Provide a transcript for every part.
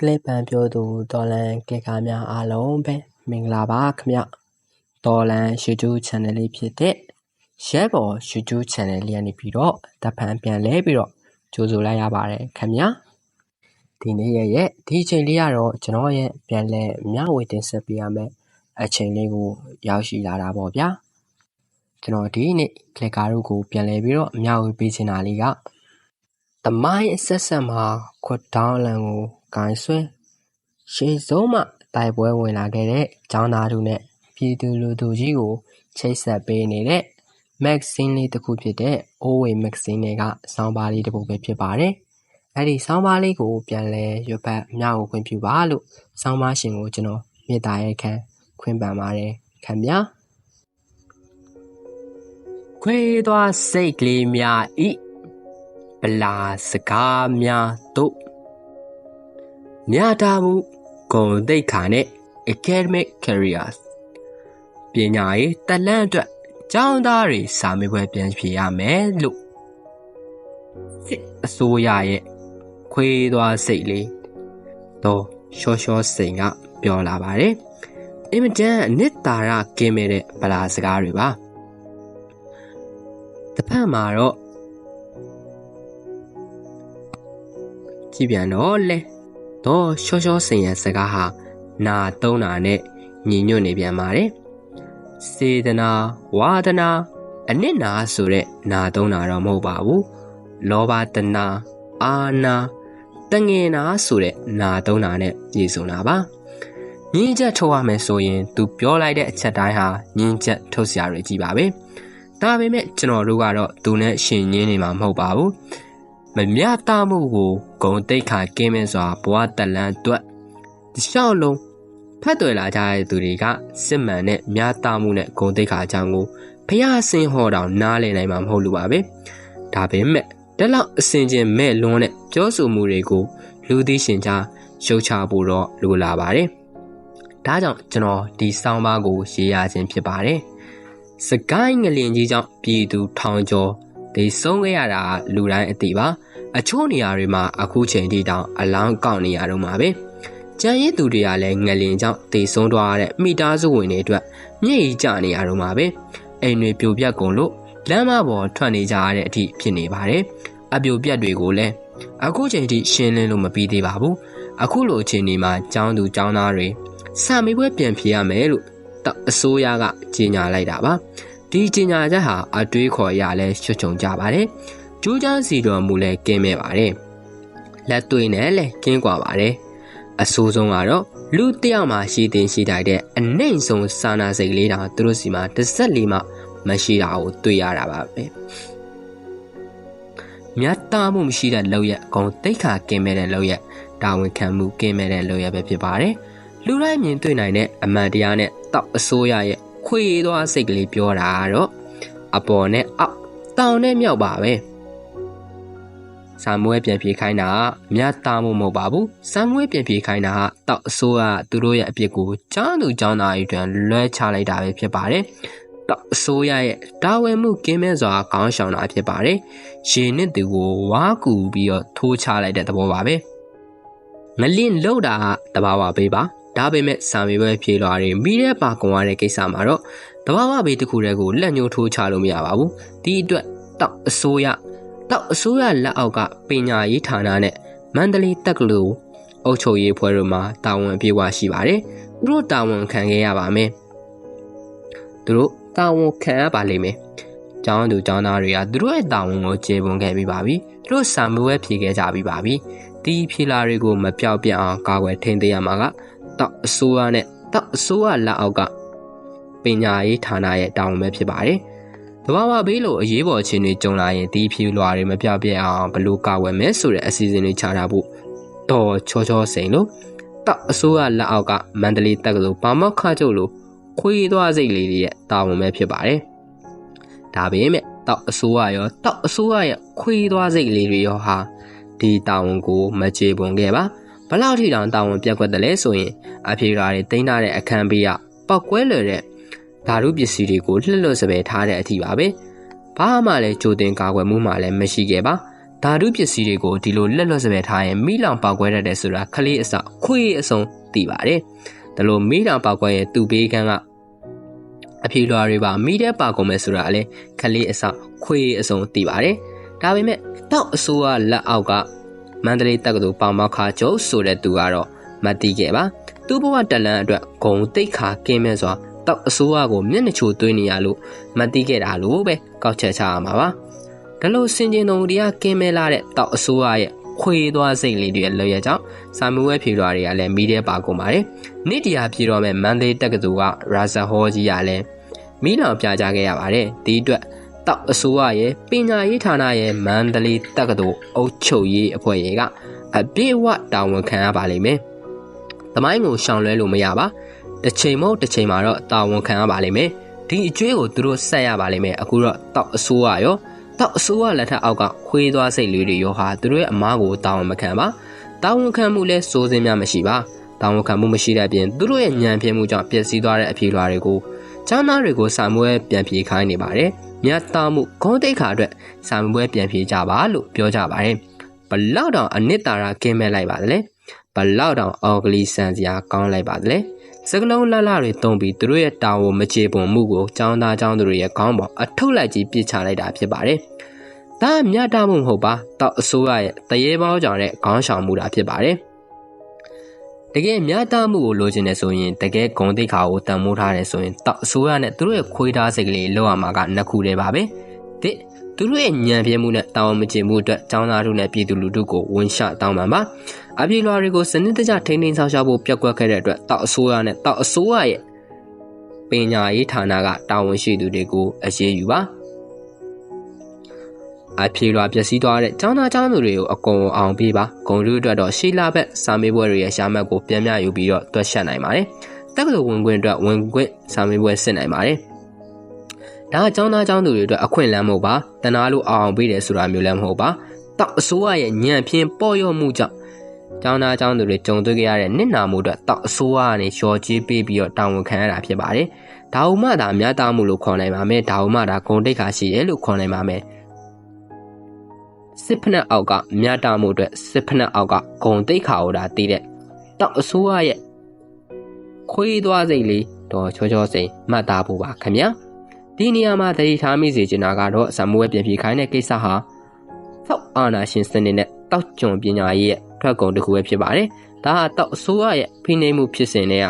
ကလစ်ပန်ပြောသူတော်လန်ကလစ်ကားများအားလုံးပဲမင်္ဂလာပါခင်ဗျတော်လန် YouTube channel လေးဖြစ်တဲ့ရဲဘော် YouTube channel လေးကနေပြီးတော့တပ်ဖန်ပြန်လဲပြီးတော့ကြိုဆိုလိုက်ရပါတယ်ခင်ဗျဒီနေ့ရဲ့ရဲ့ဒီအချိန်လေးကတော့ကျွန်တော်ရဲ့ပြန်လဲမျှဝေတင်ဆက်ပေးရမယ်အချိန်လေးကိုရောက်ရှိလာတာပေါ့ဗျာကျွန်တော်ဒီနေ့ကလစ်ကားတို့ကိုပြန်လဲပြီးတော့မျှဝေပေးချင်တာလေးကတမိုင်းအဆက်ဆက်မှာခွတ်ဒေါင်းလန်ကို ဂိုင်းဆွဲ ရှေ့ဆုံးမှ တိုက်ပွဲဝင်လာခဲ့တဲ့ ကျောင်းသားတို့နဲ့ ပြည်သူလူထုကြီးကို ချိတ်ဆက်ပေးနေတဲ့ မဂ္ဂဇင်းလေးတစ်ခုဖြစ်တဲ့ Oway မဂ္ဂဇင်းတွေကဆောင်းပါးလေးတစ်ပုဒ်ပဲဖြစ်ပါတယ်။အဲ့ဒီဆောင်းပါးလေးကို ပြန်လဲရွတ်ဖတ်မျှဝေခွင့်ပြုပါလို့ ဆောင်းပါးရှင်ကို ကျွန်တော် မေတ္တာရက်ခံ ခွင့်ပန်ပါတယ်ခင်ဗျာ။ခွေသွားစိတ်ကလေးများဤ ဗလာစကားများတို့ မြာတာမှုဂုံတိတ်ခါနဲ့ academic careers ပညာရေးတလန့်အတွက်ကျောင်းသားတွေစာမေးပွဲပြန်ဖြေရမယ်လို့စစ်အစိုးရရဲ့ခွေးသွားစိတ်လေးတော့ရှော့ရှော့စိန်ကပြောလာပါတယ်အင်မတန်အနှစ်သာရကင်းမဲ့တဲ့ဗလာစကားတွေပါတစ်ဖက်မှာတော့ကြည့်ပြန်တော့လဲ တော့ရှော့ရှော့စင်ရစကားဟာနာသုံးတာနဲ့ညီညွတ်နေပြန်ပါတယ်စေတနာဝါဒနာအနစ်နာဆိုတဲ့နာသုံးတာတော့မဟုတ်ပါဘူးလောဘတနာအာနာတငင်နာဆိုတဲ့နာသုံးတာနဲ့ပြည့်စုံတာပါညင်းချက်ထုတ်ရမယ်ဆိုရင် သူပြောလိုက်တဲ့အချက်တိုင်းဟာညင်းချက်ထုတ်စရာတွေကြီးပါပဲဒါပေမဲ့ကျွန်တော်တို့ကတော့သူနဲ့ရှင်ရင်းနေမှာမဟုတ်ပါဘူးမမြတ်တမှုကို ဂုံတိတ်ခါကင်းမဲ့စွာဘဝတလန်းအတွက်တခြားလုံးဖတ်တွေ့လာကြတဲ့သူတွေကစစ်မှန်တဲ့မြတ်တမှုနဲ့ဂုံတိတ်ခါအကြောင်းကိုဖျားစင်ဟောတော်နားလည်နိုင်မှာမဟုတ်လို့ပါပဲဒါပေမဲ့တလောက်အစင်ချင်းမဲ့လွန်းတဲ့ပြောဆိုမှုတွေကိုလူသိရှင်ကြားရှုတ်ချဖို့တော့လိုလာပါတယ်ဒါကြောင့်ကျွန်တော်ဒီဆောင်းပါးကိုရေးရခြင်းဖြစ်ပါတယ်စကိုင်းငလင်ကြီးကြောင့်ပြည်သူထောင်ကျော်ဒေဆုံးခဲ့ရတာလူတိုင်းအသိပါ အချို့နေရာတွေမှာအခုချိန်ထိတောင်အလောင်းကောက်နေရတော့မှာပဲကြံရည်သူတွေကလည်းငလင်ကြောင့်ဒေဆုံးသွားရတဲ့မိသားစုဝင်တွေအတွက်မျက်ရည်ကျနေရတော့မှာပဲအိမ်တွေပြိုပြက်ကုန်လို့လမ်းမပေါ်ထွက်နေကြရတဲ့အထိဖြစ်နေပါတယ်အပြိုပြက်တွေကိုလည်းအခုချိန်ထိရှင်းလင်းလို့မပြီးသေးပါဘူးအခုလိုအချိန်ဒီမှာចောင်းသူចောင်းသားတွေစာမေးပွဲပြန်ဖြေရမယ်လို့အစိုးရကကြေညာလိုက်တာပါဒီကြေညာချက်ဟာအတွေးခေါ်ရလဲချွတ်ချုံကြပါတယ် ကျိုးချမ်းစီတော်မူလဲကင်းမဲ့ပါတယ်လက်တွေ့နဲ့လဲကင်းကွာပါတယ်အဆိုးဆုံးကတော့လူတယောက်မှရှိတင်ရှိတိုက်တဲ့အနှိမ့်ဆုံးစာနာစိတ်လေးတောင်သူတို့စီမှာတစ်ဆက်လေးမှမရှိတာကိုတွေ့ရတာပါပဲမြတ်တာမှုမရှိတဲ့လောက်ရအကုန်တိတ်ခါကင်းမဲ့တဲ့လောက်ရတာဝန်ခံမှုကင်းမဲ့တဲ့လောက်ရပဲဖြစ်ပါတယ်လူတိုင်းမြင်တွေ့နိုင်တဲ့အမှန်တရားနဲ့တောက်အစိုးရရဲ့ခွေသွားစိတ်ကလေးပြောတာတော့အပေါ်နဲ့အောက်တောင်နဲ့မြောက်ပါပဲ ဆမ်မွဲပြန်ပြေးခိုင်းတာမြတ်သားမှုမဟုတ်ပါဘူးဆမ်မွဲပြန်ပြေးခိုင်းတာတောက်အစိုးရသူတို့ရဲ့အပြစ်ကိုចောင်းသူចောင်းသားတွေတွင်လွှဲချလိုက်တာပဲဖြစ်ပါတယ်တောက်အစိုးရရဲ့တာဝန်မှုကင်းမဲ့စွာခေါင်းရှောင်တာဖြစ်ပါတယ်ရေနစ်သူကိုဝါကူပြီးတော့ထိုးချလိုက်တဲ့သဘောပါပဲငလင်းလောက်တာတဘာဝပေးပါဒါပေမဲ့စာမေးပွဲဖြေလွှာတွေမိတဲ့ပါကွန်ရတဲ့ကိစ္စမှာတော့တဘာဝဘေးတစ်ခုတည်းကိုလက်ညှိုးထိုးချလို့မရပါဘူးဒီအတွက်တောက်အစိုးရ တောက်အစိုးရလက်အောက်ကပညာရေးဌာနနဲ့မန္တလေးတက္ကသိုလ်အုပ်ချုပ်ရေးဖွဲ့တို့မှာတာဝန်ပြေဝရှိပါတယ်သူတို့တာဝန်ခံခဲ့ရပါမယ်သူတို့တာဝန်ခံရပါလိမ့်မယ်ကျောင်းသူကျောင်းသားတွေကသူတို့ရဲ့တာဝန်ကိုကျေပွန်ခဲ့ပြီးပါပြီသူတို့စာမေးပွဲဖြေခဲ့ကြပြီးပါပြီဒီဖြေလာတွေကိုမပြောက်ပြအောင်ကာကွယ်ထိန်းသိမ်းရမှာကတောက်အစိုးရနဲ့တောက်အစိုးရလက်အောက်ကပညာရေးဌာနရဲ့တာဝန်ပဲဖြစ်ပါတယ်။ တဘာဝဘေးလိုအရေးပေါ်အခြေအနေကြုံလာရင်ဒီဖြူလွာတွေမပြောက်ပြက်အောင်ဘလို့ကာဝယ်မယ်ဆိုတဲ့အစီအစဉ်တွေချထားဖို့တော်ချောချောစိန်လို့တောက်အစိုးရလက်အောက်ကမန္တလေးတက္ကသိုလ်ပါမောက်ခချုပ်လို့ခွေးသွားစိတ်လေးတွေရဲ့တာဝန်ပဲဖြစ်ပါတယ်။ဒါပေမဲ့တောက်အစိုးရရောတောက်အစိုးရရဲ့ခွေးသွားစိတ်လေးတွေရောဟာဒီတာဝန်ကိုမချေပွန်ခဲ့ပါ။ဘလောက်ထိတောင်တာဝန်ပြက်ကွက်တယ်လဲဆိုရင်အဖေရာတွေတင်းထားတဲ့အခန်းဘေးကပောက်ကွဲလွယ်တဲ့ ဓာတုပစ္စည်းတွေကိုလှလွတ်စပယ်ထားတဲ့အထိပါပဲဘာမှလည်းကြိုတင်ကာကွယ်မှုမှလည်းမရှိခဲ့ပါဓာတုပစ္စည်းတွေကိုဒီလိုလက်လွတ်စပယ်ထားရင်မိလောင်ပေါက်ကွဲတတ်တယ်ဆိုတာခလေးအစခွေးအစုံသိပါတယ်ဒါလို့မိလောင်ပေါက်ကွဲရဲ့သူ့ဘေးကန်းကအဖြေလွှာတွေပါမိတဲ့ပါကုန်မယ်ဆိုတာလည်းခလေးအစခွေးအစုံသိပါတယ်ဒါပေမဲ့တောက်အစိုးရလက်အောက်ကမန္တလေးတက္ကသိုလ်ပေါင်မောက်ခါကျုပ်ဆိုတဲ့သူကတော့မသိခဲ့ပါသူ့ဘဝတလန်အတွက်ဂုံတိတ်ခါကင်းမဲ့စွာ တောက်အစိုးရကိုမျက်နှာချိုသွင်းနေရလို့မသိခဲ့တာလို့ပဲကောက်ချက်ချရမှာပါဒါလို့စင်ကျင်တော်တွေကကင်းမဲ့လာတဲ့တောက်အစိုးရရဲ့ခွေသွားစိတ်လေးတွေရဲ့လွရကြောင့်စာမွေးဖြေလွှာတွေကလည်းမီးတဲ့ပါကုန်ပါတယ်။နေ့တရားပြေတော့မဲ့မန်သေးတက္ကသိုလ်ကရာဇဟောကြီးကလည်းမီးလောင်ပြကြခဲ့ရပါတယ်။ဒီအတွက်တောက်အစိုးရရဲ့ပညာရေးဌာနရဲ့မန္တလေးတက္ကသိုလ်အုပ်ချုပ်ရေးအဖွဲ့ရေကအပြည့်အဝတာဝန်ခံရပါလိမ့်မယ်။သမိုင်းကိုရှောင်လွဲလို့မရပါ။ တစ်ချိန်မဟုတ်တစ်ချိန်မှာတော့တာဝန်ခံရပါလိမ့်မယ်။ဒီအကျွေးကိုသူတို့ဆက်ရပါလိမ့်မယ်။အခုတော့တောက်အစိုးရရောတောက်အစိုးရလက်ထက်အောက်ကခွေးသွားစိတ်လေးတွေရောဟာသူတို့ရဲ့အမားကိုတာဝန်မခံပါ။တာဝန်ခံမှုလဲစိုးစင်းများမရှိပါ။တာဝန်ခံမှုမရှိတဲ့ပြင်သူတို့ရဲ့ညံပြင်းမှုကြောင့်ပျက်စီးသွားတဲ့အဖြေလွှာတွေကိုចောင်းသားတွေကိုစာမွဲပြန်ပြေခိုင်းနေပါတယ်။မြတ်သားမှုဂုံးတိတ်ခါအတွက်စာမွဲပြန်ပြေကြပါလို့ပြောကြပါတယ်။ဘလောက်တောင်အနှစ်သာရကင်းမဲ့လိုက်ပါသလဲ။ဘလောက်တောင်အော်ဂလီဆန်စရာကောင်းလိုက်ပါသလဲ။ စကလုံးလှလှတွေတုံးပြီးသူတို့ရဲ့တာဝန်မကြေပွန်မှုကိုចောင်းသားចောင်းသူတွေရဲ့ခေါင်းပေါ်အထုတ်လိုက်ကြီးပြစ်ချလိုက်တာဖြစ်ပါတယ်။ဒါမြတ်တာမှုမဟုတ်ပါ။တောက်အစိုးရရဲ့တရေပေါကြောင့်တဲ့ခေါင်းဆောင်မှုတာဖြစ်ပါတယ်။တကယ်မြတ်တမှုကိုလိုချင်တယ်ဆိုရင်တကယ်ဂုံတိတ်ခါကိုတန်မိုးထားတယ်ဆိုရင်တောက်အစိုးရနဲ့သူတို့ရဲ့ခွေးသားစိတ်ကလေးလောက်ရမှာကနှစ်ခုတည်းပါပဲတစ် သူတို့ရဲ့ညံပြမှုနဲ့တာဝန်မကျေမှုအတွက်ကျောင်းသားတို့နဲ့ပြည်သူလူထုကိုဝန်ရှတောင်းပန်ပါအပြေလွှာတွေကိုစနစ်တကျထိန်းသိမ်းဆောင်ရှားဖို့ပြက်ကွက်ခဲ့တဲ့အတွက်တောက်အစိုးရနဲ့တောက်အစိုးရရဲ့ပညာရေးဌာနကတာဝန်ရှိသူတွေကိုအရေးယူပါအပြေလွှာပျက်စီးသွားတဲ့ကျောင်းသားကျောင်းသူတွေကိုအကုန်အောင်ပေးပါဂုံလူအတွက်တော့ရှေးလာဘက်စာမေးပွဲတွေရဲ့ရှာမှတ်ကိုပြန်မြယူပြီးတော့တွက်ချက်နိုင်ပါတယ်တက္ကသိုလ်ဝင်ခွင့်အတွက်ဝင်ခွင့်စာမေးပွဲစစ်နိုင်ပါတယ် ဒါကចောင်းသားចောင်းသူတွေအတွက်အခွင့်အလမ်းမဟုတ်ပါတနာလို့အောင်အောင်ပေးတယ်ဆိုတာမျိုးလည်းမဟုတ်ပါတောက်အစိုးရရဲ့ညံဖြင်းပေါ်ရော့မှုကြောင့်ကျောင်းသားကျောင်းသူတွေကြုံတွေ့ကြရတဲ့နစ်နာမှုအတွက်တောက်အစိုးရကနေလျှော်ကြေးပေးပြီးတော့တာဝန်ခံရတာဖြစ်ပါတယ်။ဒါဟုမှသာမြတ်တာမှုလို့ခေါ်နိုင်ပါမယ်။ဒါဟုမှဒါဂုံတိတ်ခါရှိတယ်လို့ခေါ်နိုင်ပါမယ်။စစ်ဖက်နှက်အောက်ကမြတ်တာမှုအတွက်စစ်ဖက်နှက်အောက်ကဂုံတိတ်ခါဟောတာတည်တဲ့တောက်အစိုးရရဲ့ခွေးသွားစိတ်လေးတော့ချောချောစိန်မှတ်သားဖို့ပါခင်ဗျာ ဒီနေရာမှာတတိထားမိစေချင်တာကတော့ဇမွေးပြင်ပြေခိုင်းတဲ့ကိစ္စဟာသောက်အာနာရှင်စနစ်နဲ့တောက်ကြုံပညာရေးရဲ့ထွက်ကုန်တစ်ခုပဲဖြစ်ပါတယ်ဒါဟာတောက်အစိုးရရဲ့ဖိနှိပ်မှုဖြစ်စဉ်တွေက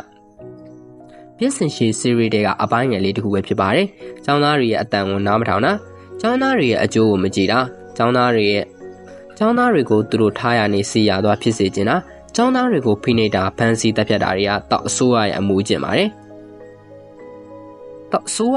ပြည့်စင်ရှည် series တွေကအပိုင်းငယ်လေးတစ်ခုပဲဖြစ်ပါတယ်။ကျောင်းသားတွေရဲ့အတန်ကိုနားမထောင်တာ၊ကျောင်းသားတွေရဲ့အကျိုးကိုမကြည့်တာကျောင်းသားတွေရဲ့ကျောင်းသားတွေကိုသူတို့ထားရနေစီရသွားဖြစ်စေချင်တာကျောင်းသားတွေကိုဖိနှိပ်တာဖမ်းဆီးတပ်ဖြတ်တာတွေကတောက်အစိုးရရဲ့အမှုကျင့်ပါတယ်တောက်အစိုးရ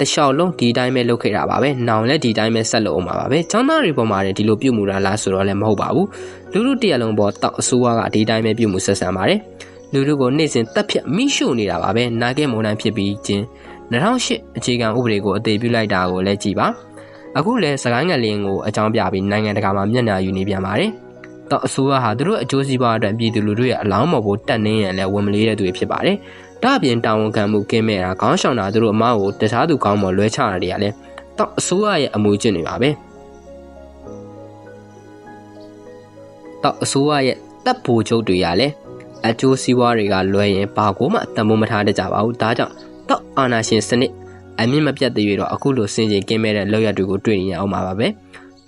တလျှောက်လုံးဒီတိုင်းပဲလုပ်ခဲ့တာပါပဲ။နောင်လည်းဒီတိုင်းပဲဆက်လုပ်အောင်ပါပဲ။ចောင်းသားတွေပေါ်မှာလည်းဒီလိုပြုမှုတာလားဆိုတော့လည်းမဟုတ်ပါဘူး။လူလူတရလုံးပေါ်တောက်အစိုးရကဒီတိုင်းပဲပြုမှုဆက်ဆံပါတယ်။လူလူကိုနေ့စဉ်တက်ဖြတ်မိရှုနေတာပါပဲ။နာဂဲမုန်တိုင်းဖြစ်ပြီးချင်း2008အခြေခံဥပဒေကိုအသေးပြုလိုက်တာကိုလည်းကြည်ပါ။အခုလဲစကိုင်းငလင်းကိုအကြောင်းပြပြီးနိုင်ငံတကာမှာမျက်နှာယူနေပြန်ပါတယ်။တော့အစိုးရဟာသူတို့အကျိုးစီးပွားအတွက်ပြည်သူလူထုရဲ့အလောင်းမော်ကိုတက်နေရန်လဲဝန်မလေးတဲ့သူတွေဖြစ်ပါတယ်။ ဒါ့အပြင်တာဝန်ခံမှုကင်းမဲ့တာခေါင်းဆောင်တာသူတို့အမားကိုတခြားသူကောင်းမော်လွဲချတာတွေကလည်းတော့အစိုးရရဲ့အမူအကျင့်တွေပါပဲ။တော့အစိုးရရဲ့တပ်ဘူချုပ်တွေကလည်းအကျိုးစီးပွားတွေကလွဲရင်ဘာကိုမှတန်ဖိုးမထားတတ်ကြပါဘူး။ဒါကြောင့်တော့အာနာရှင်စနစ်အမြင့်မပြတ်သေးရတော့အခုလိုစင်ကြင်ကင်းမဲ့တဲ့လောက်ရတွေကိုတွေ့နေရအောင်ပါပဲ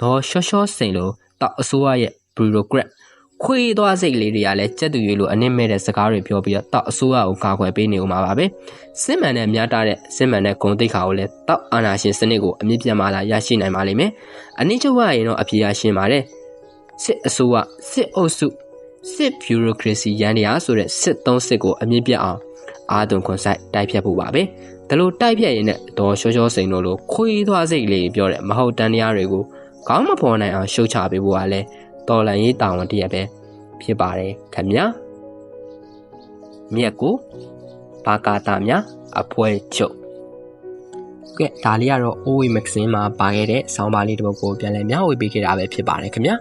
ဒေါ်ရှော့ရှော့စိန်လိုတောက်အစိုးရရဲ့ဘီရိုကရက် ခွေးသွားစိတ်လေးတွေကလည်းကြက်တူရွေးလိုအနစ်မဲ့တဲ့စကားတွေပြောပြီးတော့တောက်အစိုးရကိုကာကွယ်ပေးနေဦးမှာပါပဲစစ်မှန်တဲ့များတာတဲ့စစ်မှန်တဲ့ဂုံတိတ်ခါကိုလည်းတောက်အာနာရှင်စနစ်ကိုအမြင့်ပြတ်မှလာရရှိနိုင်ပါလိမ့်မယ်အနည်းချုပ်ရရင်တော့အပြေရရှင်းပါတယ်စစ်အစိုးရစစ်အုပ်စုစစ်ဘီရိုကရေစီရန်တရားဆိုတဲ့စစ်သုံးစစ်ကိုအမြင့်ပြတ်အောင်အာသွန်ခွန်ဆိုင်တိုက်ဖြတ်ဖို့ပါပဲဒါလိုတိုက်ဖြတ်ရင်နဲ့ဒေါ်ရှောရှောစိန်တို့လိုခွေးသွားစိတ်လေးပြောတဲ့မဟုတ်တန်တရားတွေကိုခေါင်းမဖော်နိုင်အောင်ရှုတ်ချပေးဖို့ကလည်း တော်လန်ရေးတာဝန်တရက်ပဲဖြစ်ပါတယ်ခင်ဗျာမြက်ကိုဘာကာတာများအဖွဲချုပ်ကဲဒါလေးကတော့ OA Magazine မှာပါခဲ့တဲ့ဆောင်းပါးလေးတစ်ပုဒ်ကိုပြန်လည်မျှဝေပေးခဲ့တာပဲဖြစ်ပါတယ်ခင်ဗျာ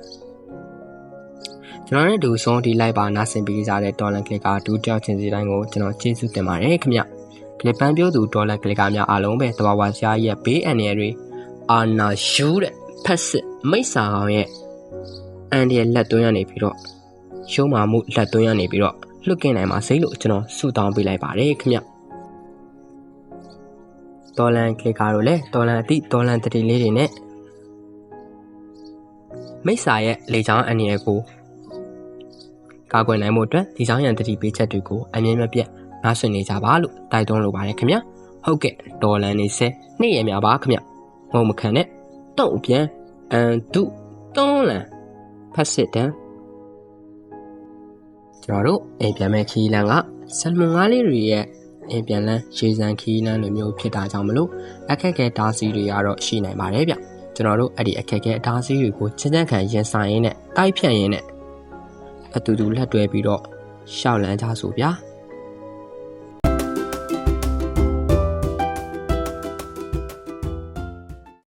ကျွန်တော်နဲ့ဒူဆုံးဒီ live ပါနားဆင်ပေးကြတဲ့တော်လန်ကလစ်ကဒူးကြောက်ချင်းစီတိုင်းကိုကျွန်တော်ကျေးဇူးတင်ပါတယ်ခင်ဗျာကလစ်ပန်းပြောသူဒေါ်လာကလစ်ကာများအားလုံးပဲတဘာဝဆရာရဲ့ဘေးအန္တရာယ်တွေအာနာယူတဲ့ဖက်စစ်မိတ်ဆာကောင်ရဲ့ အန်ဒီရဲ့လက်သွင်းရနေပြီးတော့ရှုံးမာမှုလက်သွင်းရနေပြီးတော့လွတ်ကင်းနိုင်ပါစေလို့ကျွန်တော်ဆုတောင်းပေးလိုက်ပါတယ်ခင်ဗျဒေါ်လန်ကလစ်ကာတို့လည်းဒေါ်လန်အတိဒေါ်လန်တတိလေးတွေနဲ့မိစ္ဆာရဲ့လေချောင်းအန်ဒီရဲ့ကိုကာကွယ်နိုင်မှုအတွက်ဒီချောင်းရန်တတိပေးချက်တွေကိုအမြင်မပြတ်နားဆွနေကြပါလို့တိုက်တွန်းလိုပါတယ်ခင်ဗျဟုတ်ကဲ့ဒေါ်လန်နေဆဲနေ့ရများပါခင်ဗျငုံမခံနဲ့တုံ့ပြန်အန်တုတွန်းလန် ဖတ်စစ်တန်းကျွန်တော်တို့အိမ်ပြန်မဲ့ခီးလန်ကဆယ်မွန်ငါးလေးတွေရဲ့အိမ်ပြန်လန်းရေစံခီးလန်းလိုမျိုးဖြစ်တာကြောင့်မလို့အခက်အခဲတားဆီးတွေကတော့ရှိနိုင်ပါတယ်ဗျကျွန်တော်တို့အဲ့ဒီအခက်အခဲတားဆီးတွေကိုချင်းချင်းခံရင်ဆိုင်ရင်းနဲ့တိုက်ဖြတ်ရင်းနဲ့အတူတူလက်တွဲပြီးတော့ရှောက်လန်းကြဆိုဗျာ